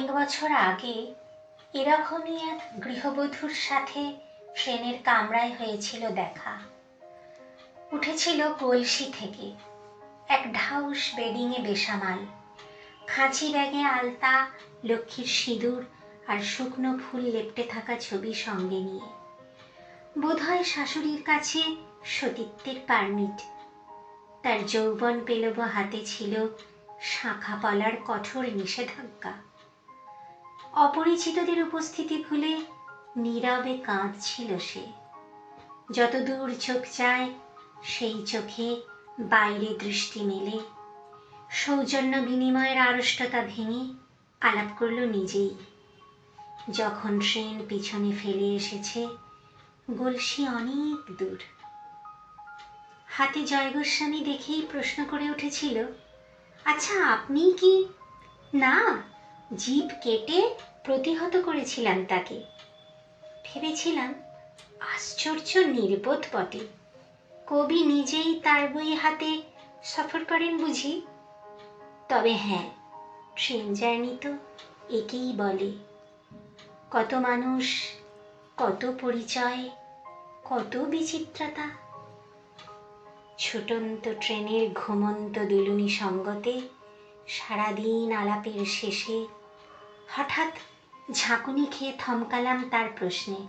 বছর আগে এরকমই এক গৃহবধূর সাথে ট্রেনের কামরায় হয়েছিল দেখা। উঠেছিল কলসি থেকে, এক ঢাউস বেডিংয়ে বেসামাল। খাঁচি ব্যাগে আলতা, লক্ষ্মীর সিঁদুর আর শুকনো ফুল লেপটে থাকা ছবি সঙ্গে নিয়ে। বোধহয় শাশুড়ির কাছে সতীত্বের পারমিট। তার যৌবন পেলব হাতে ছিল শাখা পলার কঠোর নিষেধাজ্ঞা। অপরিচিতদের উপস্থিতি ভুলে নীরবে কাঁদছিল সে। যত দূর চোখ যায়, সেই চোখে বাইরে দৃষ্টি মেলে। সৌজন্য বিনিময়ের আড়ষ্টতা ভেঙে আলাপ করল নিজেই। যখন ট্রেন পিছনে ফেলে এসেছে, গলসি অনেক দূর। হাতে জয় গোস্বামী দেখেই প্রশ্ন করে উঠেছিল আচ্ছা আপনি কি? না জিভ কেটে প্রতিহত করেছিলাম তাকে। ভেবেছিলাম, আশ্চর্য নির্বোধ বটে। কবি নিজেই তার বই হাতে সফর করেন বুঝি। তবে হ্যাঁ ট্রেন জার্নি তো একেই বলে। কত মানুষ, কত পরিচয়, কত বিচিত্রতা। ছুটন্ত ট্রেনের ঘুমন্ত দুলুনি সঙ্গতে সারাদিন আলাপের শেষে হঠাৎ ঝাঁকুনি খেয়ে থমকালাম তার প্রশ্নে।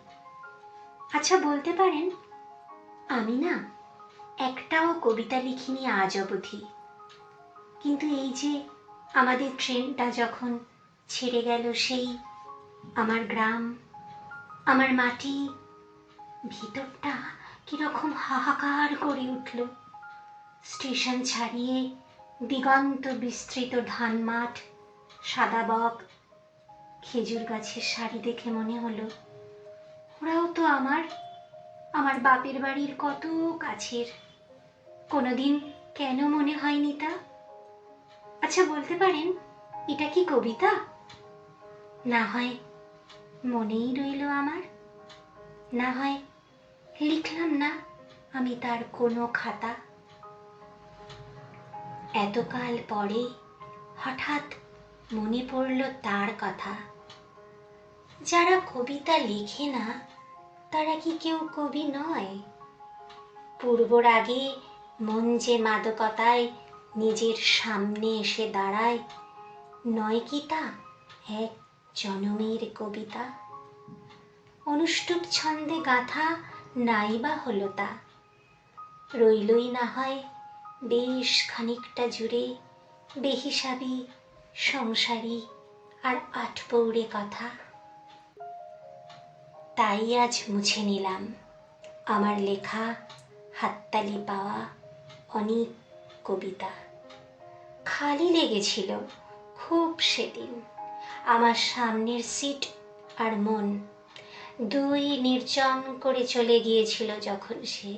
আচ্ছা বলতে পারেন, আমি না একটাও কবিতা লিখিনি আজ অবধি। কিন্তু এই যে আমাদের ট্রেনটা যখন ছেড়ে গেল সেই আমার গ্রাম, আমার মাটি, ভিতরটা কীরকম হাহাকার করে উঠল। স্টেশন ছাড়িয়ে দিগন্ত বিস্তৃত ধান মাঠ সাদা বক খেজুর গাছের শাড়ি দেখে মনে হলো, ওরাও তো আমার আমার বাপের বাড়ির কত কাছের। কোনোদিন কেন মনে হয়নি তা? আচ্ছা বলতে পারেন, এটা কি কবিতা? না হয় মনেই রইল আমার, না হয় লিখলাম না আমি তার কোনো খাতা। এতকাল পরে হঠাৎ মনে পড়ল তার কথা। যারা কবিতা লেখে না, তারা কি কেউ কবি নয়? পূর্বর আগে মন যে মাদকতায়, নিজের সামনে এসে দাঁড়ায়, নয় কি তা এক জনমের কবিতা? অনুষ্টুপ ছন্দে গাথা নাই বা হলো তা। রইলই না হয় বেশ খানিকটা জুড়ে, বেহিসাবি, সংসারী আর আটপৌড়ে কথা। তাই আজ মুছে নিলাম। আমার লেখা, হাততালি পাওয়া অনেক কবিতা। খালি লেগেছিল খুব সেদিন। আমার সামনের সিট আর মন। দুই নির্জন করে চলে গিয়েছিল যখন সে।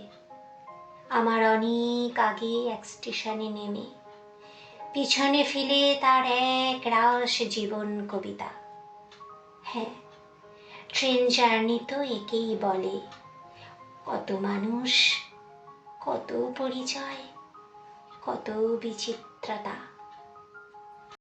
আমার অনেক আগে এক স্টেশনে নেমে। পিছনে ফেলে তার এক রাস জীবন কবিতা। হ্যাঁ ট্রেন জার্নি তো একেই বলে। কত মানুষ কত পরিচয় কত বিচিত্রতা।